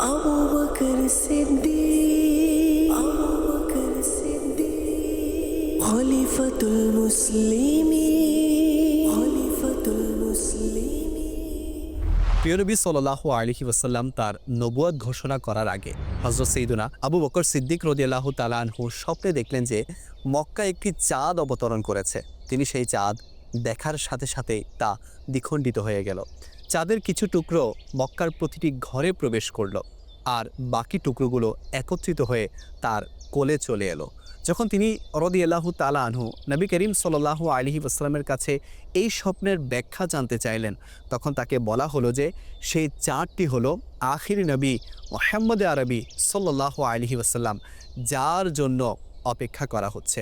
আবু বকর সিদ্দিক। আবু প্রিয়নবী আলহি তার নবুয়াদ ঘোষণা করার আগে হজরত সঈদুনা আবু বকর সিদ্দিক রদিয়াল্লাহ তালানহু স্বপ্নে দেখলেন যে মক্কা একটি চাঁদ অবতরণ করেছে। তিনি সেই চাঁদ দেখার সাথে সাথে তা দ্বিখণ্ডিত হয়ে গেল। চাঁদের কিছু টুকরো মক্কার প্রতিটি ঘরে প্রবেশ করল, আর বাকি টুকরোগুলো একত্রিত হয়ে তার কোলে চলে এলো। যখন তিনি রদিয়াল্লাহু তালা আনহু, নবী করিম সাল্লাহ আলহি আসলামের কাছে এই স্বপ্নের ব্যাখ্যা জানতে চাইলেন, তখন তাকে বলা হলো যে, সেই চারটি হলো আখির নবী মোহাম্মদ আরবি সাল্লাহ আলহি আসাল্লাম যার জন্য অপেক্ষা করা হচ্ছে।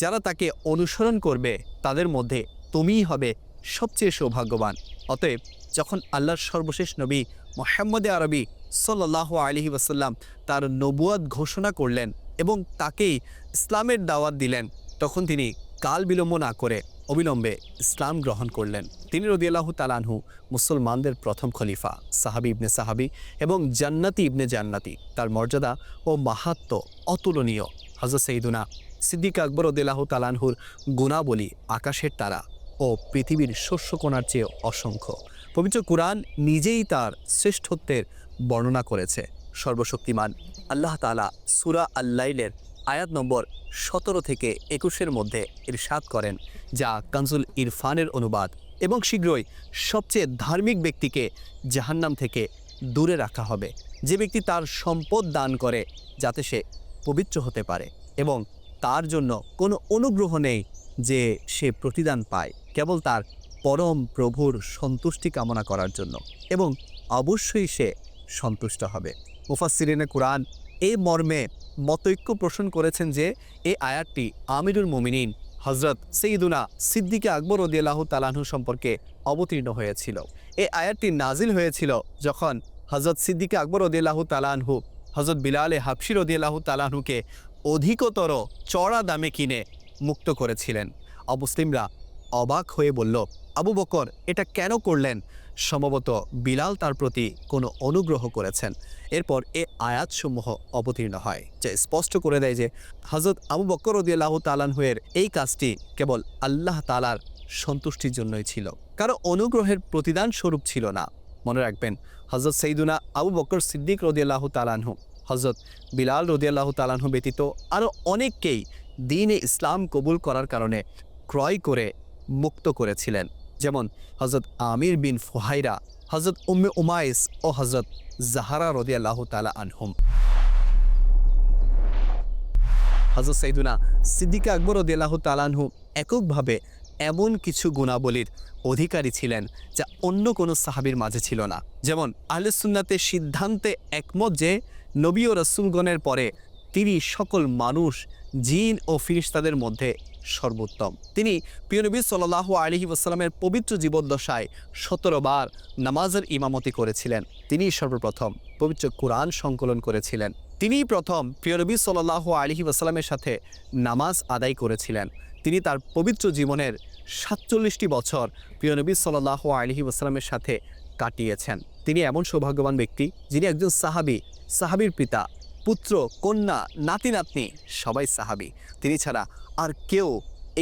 যারা তাকে অনুসরণ করবে, তাদের মধ্যে তুমিই হবে সবচেয়ে সৌভাগ্যবান। অতএব যখন আল্লাহর সর্বশেষ নবী মোহাম্মদ আরবি সাল্লাহ আলহি ওয়াসাল্লাম তার নবুয়াদ ঘোষণা করলেন এবং তাকেই ইসলামের দাওয়াত দিলেন, তখন তিনি কাল বিলম্ব না করে অবিলম্বে ইসলাম গ্রহণ করলেন। তিনি রদিয়াল্লাহু তালানহু মুসলমানদের প্রথম খলিফা, সাহাবি ইবনে সাহাবি এবং জান্নাতি ইবনে জান্নাতি। তার মর্যাদা ও মাহাত্ম অতুলনীয়। হজরত সঈদুনা সিদ্দিক আকবর রদিয়াল্লাহু তালানহুর গুণাবলী আকাশের তারা। ও পৃথিবীর শস্যকোনার চেয়ে অসংখ্য। পবিত্র কোরআন নিজেই তার শ্রেষ্ঠত্বের বর্ণনা করেছে। সর্বশক্তিমান আল্লাহ তালা সুরা আল্লাইলের আয়াত নম্বর সতেরো থেকে একুশের মধ্যে ইরশাদ করেন, যা কানজুল ইরফানের অনুবাদ এবং শীঘ্রই সবচেয়ে ধার্মিক ব্যক্তিকে জাহান্নাম থেকে দূরে রাখা হবে। যে ব্যক্তি তার সম্পদ দান করে, যাতে সে পবিত্র হতে পারে এবং তার জন্য কোনো অনুগ্রহ নেই যে সে প্রতিদান পায় কেবল তার পরম প্রভুর সন্তুষ্টি কামনা করার জন্য এবং অবশ্যই সে সন্তুষ্ট হবে। মুফাসিরিনে কোরআন এই মর্মে মতৈক্য পোষণ করেছেন যে এই আয়াতটি আমিরুল মোমিনিন হজরত সঈদুনা সিদ্দিকে আকবর রদিয়াল্লাহ তালাহু সম্পর্কে অবতীর্ণ হয়েছিল। এই আয়াতটি নাজিল হয়েছিল যখন হজরত সিদ্দিকে আকবর রদিয়াল্লাহ তালাহু হজরত বিলালে হাফসি রদিয়াল্লাহ তালাহুকে অধিকতর চড়া দামে কিনে মুক্ত করেছিলেন। অমুসলিমরা অবাক হয়ে বলল, আবু বকর, এটা কেন করলেন? সম্ভবত বিলাল তার প্রতি কোনো অনুগ্রহ করেছেন। এরপর এ আয়াতসমূহ অবতীর্ণ হয়, যা স্পষ্ট করে দেয় যে হজরত আবু বকর রদিয়াল্লাহ তালানহুয়ের এই কাজটি কেবল আল্লাহ তালার সন্তুষ্টির জন্যই ছিল। কারও অনুগ্রহের প্রতিদান স্বরূপ ছিল না। মনে রাখবেন হজরত সৈদুনা আবু বকর সিদ্দিক রদিয়াল্লাহ তালানহু হজরত বিলাল রদিয়াল্লাহ তালানহু ব্যতীত আরও অনেককেই দিনে ইসলাম কবুল করার কারণে ক্রয় করে মুক্ত করেছিলেন। যেমন হজরত আমির বিন ফুহাইরা হজরত উম্মে উমাইস ও হজরত জাহারা রদিয়াল্লাহ তালা আনহুম। হজরত সৈদুনা সিদ্দিকা আকবর রদিয়াল্লাহ তালানহু এককভাবে এমন কিছু গুণাবলীর অধিকারী ছিলেন যা অন্য কোনো সাহাবির মাঝে ছিল না। যেমন আহলেসুন্নাতের সিদ্ধান্তে একমত যে নবী ও রসুলগণের পরে তিনি সকল মানুষ জিন ও ফিরিস্তাদের মধ্যে সর্বোত্তম। তিনি প্রিয়নবী সাল্লাহ আলহি ওসালামের পবিত্র জীবদ্দশায় সতেরো বার নামাজের ইমামতি করেছিলেন। তিনিই সর্বপ্রথম পবিত্র কোরআন সংকলন করেছিলেন। তিনিই প্রথম প্রিয়নবী সাল্লাহ আলহি ওসালামের সাথে নামাজ আদায় করেছিলেন। তিনি তার পবিত্র জীবনের সাতচল্লিশটি বছর প্রিয়নবী সাল্লাহ আলহি ওসালামের সাথে কাটিয়েছেন। তিনি এমন সৌভাগ্যবান ব্যক্তি যিনি একজন সাহাবি, সাহাবির পিতা পুত্র, কন্যা, নাতি, নাতনি, সবাই সাহাবি। তিনি ছাড়া আর কেউ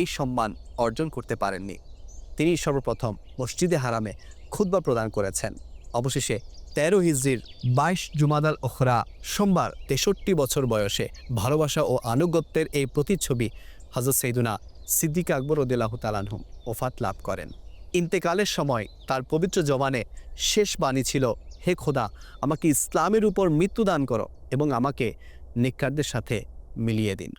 এই সম্মান অর্জন করতে পারেননি। তিনি সর্বপ্রথম মসজিদে হারামে খুদ্া প্রদান করেছেন। অবশেষে তেরো হিজড়ির বাইশ জুমাদাল ওখরা সোমবার তেষট্টি বছর বয়সে ভালোবাসা ও আনুগত্যের এই প্রতিচ্ছবি হজরত সৈদুনা সিদ্দিক আকবর উদ্দিল্লাহ তালানহুম ওফাত লাভ করেন। ইন্তেকালের সময় তার পবিত্র জবানে শেষ বাণী ছিল, হে খোদা, আমাকে ইসলামের উপর মৃত্যুদান করো। এবং আমাকে নিকারদের সাথে মিলিয়ে দিন।